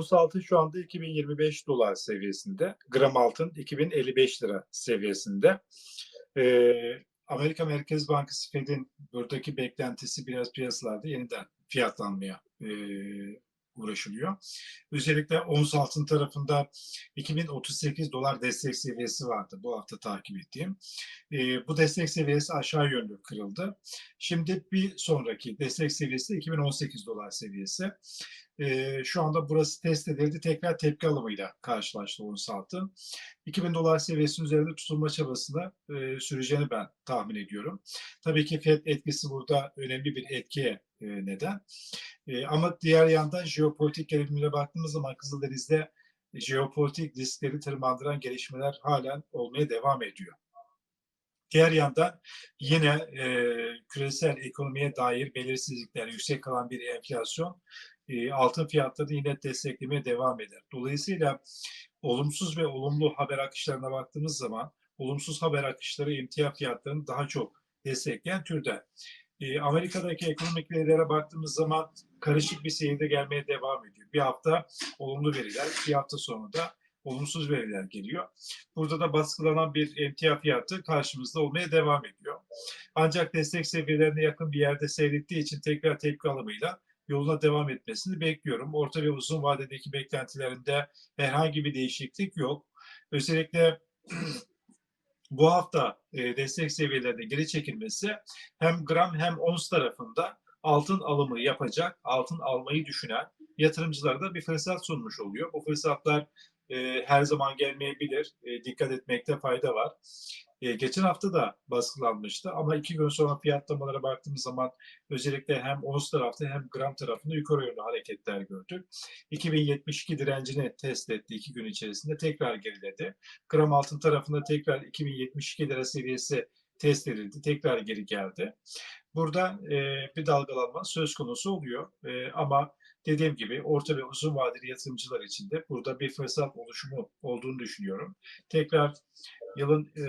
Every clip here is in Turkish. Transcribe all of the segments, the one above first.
Ons altın şu anda 2025 dolar seviyesinde. Gram altın 2055 lira seviyesinde. Ee, Amerika Merkez Bankası Fed'in buradaki beklentisi biraz piyasalarda yeniden fiyatlanmaya e, uğraşılıyor. Özellikle ons altın tarafında 2038 dolar destek seviyesi vardı bu hafta takip ettiğim. E, bu destek seviyesi aşağı yönlü kırıldı. Şimdi bir sonraki destek seviyesi 2018 dolar seviyesi. E, şu anda burası test edildi. Tekrar tepki alımıyla karşılaştı ons altın. 2000 dolar seviyesinin üzerinde tutulma çabasına e, süreceğini ben tahmin ediyorum. Tabii ki FED etkisi burada önemli bir etkiye e, neden. E, ama diğer yandan jeopolitik gerilimlere baktığımız zaman Kızıldeniz'de jeopolitik riskleri tırmandıran gelişmeler halen olmaya devam ediyor. Diğer yandan yine e, küresel ekonomiye dair belirsizlikler, yüksek kalan bir enflasyon e, altın fiyatlarını yine desteklemeye devam eder. Dolayısıyla olumsuz ve olumlu haber akışlarına baktığımız zaman olumsuz haber akışları emtia fiyatlarını daha çok destekleyen türde. E, Amerika'daki ekonomik verilere baktığımız zaman karışık bir seyirde gelmeye devam ediyor. Bir hafta olumlu veriler, bir hafta sonra da olumsuz veriler geliyor. Burada da baskılanan bir emtia fiyatı karşımızda olmaya devam ediyor. Ancak destek seviyelerine yakın bir yerde seyrettiği için tekrar tepki alımıyla yoluna devam etmesini bekliyorum. Orta ve uzun vadedeki beklentilerinde herhangi bir değişiklik yok. Özellikle bu hafta e, destek seviyelerinde geri çekilmesi hem gram hem ons tarafında altın alımı yapacak, altın almayı düşünen yatırımcılara da bir fırsat sunmuş oluyor. Bu fırsatlar e, her zaman gelmeyebilir. E, dikkat etmekte fayda var. E, geçen hafta da baskılanmıştı ama iki gün sonra fiyatlamalara baktığımız zaman özellikle hem ons tarafta hem gram tarafında yukarı yönlü hareketler gördük. 2072 direncini test etti iki gün içerisinde tekrar geriledi. Gram altın tarafında tekrar 2072 lira seviyesi test edildi. Tekrar geri geldi. Burada e, bir dalgalanma söz konusu oluyor. E, ama dediğim gibi orta ve uzun vadeli yatırımcılar için de burada bir fırsat oluşumu olduğunu düşünüyorum. Tekrar yılın e,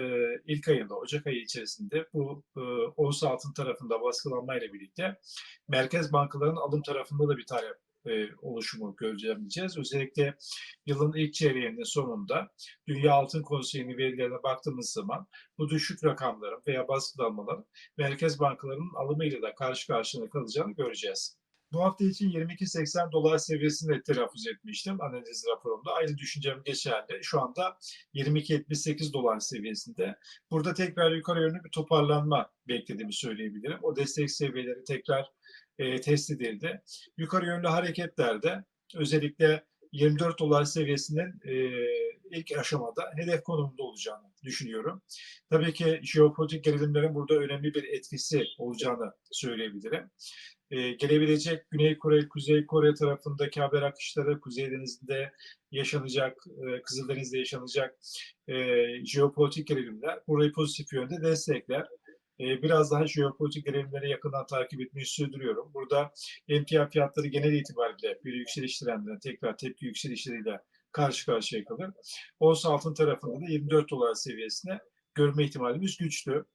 ilk ayında, Ocak ayı içerisinde bu e, ons altın tarafında baskılanmayla birlikte merkez bankalarının alım tarafında da bir talep e, oluşumu gözlemleyeceğiz. Özellikle yılın ilk çeyreğinin sonunda Dünya Altın Konseyi'nin verilerine baktığımız zaman bu düşük rakamların veya baskılanmaların merkez bankalarının alımıyla da karşı karşıya kalacağını göreceğiz. Bu hafta için 22.80 dolar seviyesinde telaffuz etmiştim analiz raporumda. Aynı düşüncem geçerli. Şu anda 22.78 dolar seviyesinde. Burada tekrar yukarı yönlü bir toparlanma beklediğimi söyleyebilirim. O destek seviyeleri tekrar e, test edildi. Yukarı yönlü hareketlerde özellikle 24 dolar seviyesinin e, ilk aşamada hedef konumunda olacağını düşünüyorum. Tabii ki jeopolitik gerilimlerin burada önemli bir etkisi olacağını söyleyebilirim. Ee, gelebilecek Güney Kore, Kuzey Kore tarafındaki haber akışları, Kuzey Denizi'nde yaşanacak, e, Kızıldeniz'de yaşanacak e, jeopolitik gerilimler burayı pozitif yönde destekler. E, biraz daha jeopolitik gerilimleri yakından takip etmeyi sürdürüyorum. Burada emtia fiyatları genel itibariyle bir yükseliş trendinden tekrar tepki yükselişleriyle karşı karşıya kalır. Ons altın tarafında da 24 dolar seviyesine görme ihtimalimiz güçlü.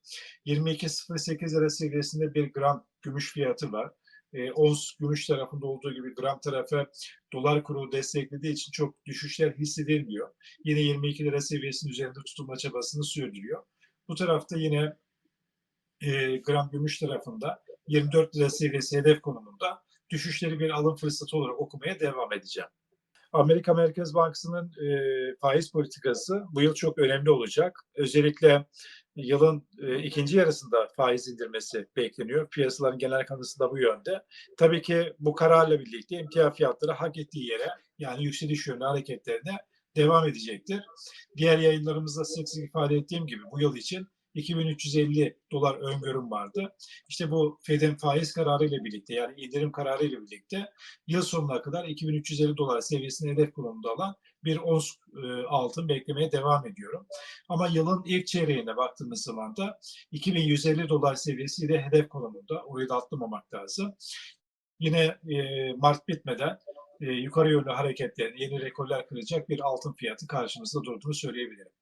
22.08 lira seviyesinde bir gram gümüş fiyatı var. E, ons gümüş tarafında olduğu gibi gram tarafı dolar kuru desteklediği için çok düşüşler hissedilmiyor. Yine 22 lira seviyesinin üzerinde tutulma çabasını sürdürüyor. Bu tarafta yine e, gram gümüş tarafında 24 lira seviyesi hedef konumunda düşüşleri bir alım fırsatı olarak okumaya devam edeceğim. Amerika Merkez Bankası'nın e, faiz politikası bu yıl çok önemli olacak. Özellikle yılın e, ikinci yarısında faiz indirmesi bekleniyor. Piyasaların genel kanısı da bu yönde. Tabii ki bu kararla birlikte emtia fiyatları hak ettiği yere yani yükseliş yönlü hareketlerine devam edecektir. Diğer yayınlarımızda sık sık ifade ettiğim gibi bu yıl için 2350 dolar öngörüm vardı. İşte bu Fed'in faiz kararı ile birlikte yani indirim kararı ile birlikte yıl sonuna kadar 2350 dolar seviyesini hedef konumunda alan bir ons e, altın beklemeye devam ediyorum. Ama yılın ilk çeyreğine baktığımız zaman da 2150 dolar seviyesi ile hedef konumunda. Orayı da atlamamak lazım. Yine e, Mart bitmeden e, yukarı yönlü hareketlerin yeni rekorlar kıracak bir altın fiyatı karşımızda durduğunu söyleyebilirim.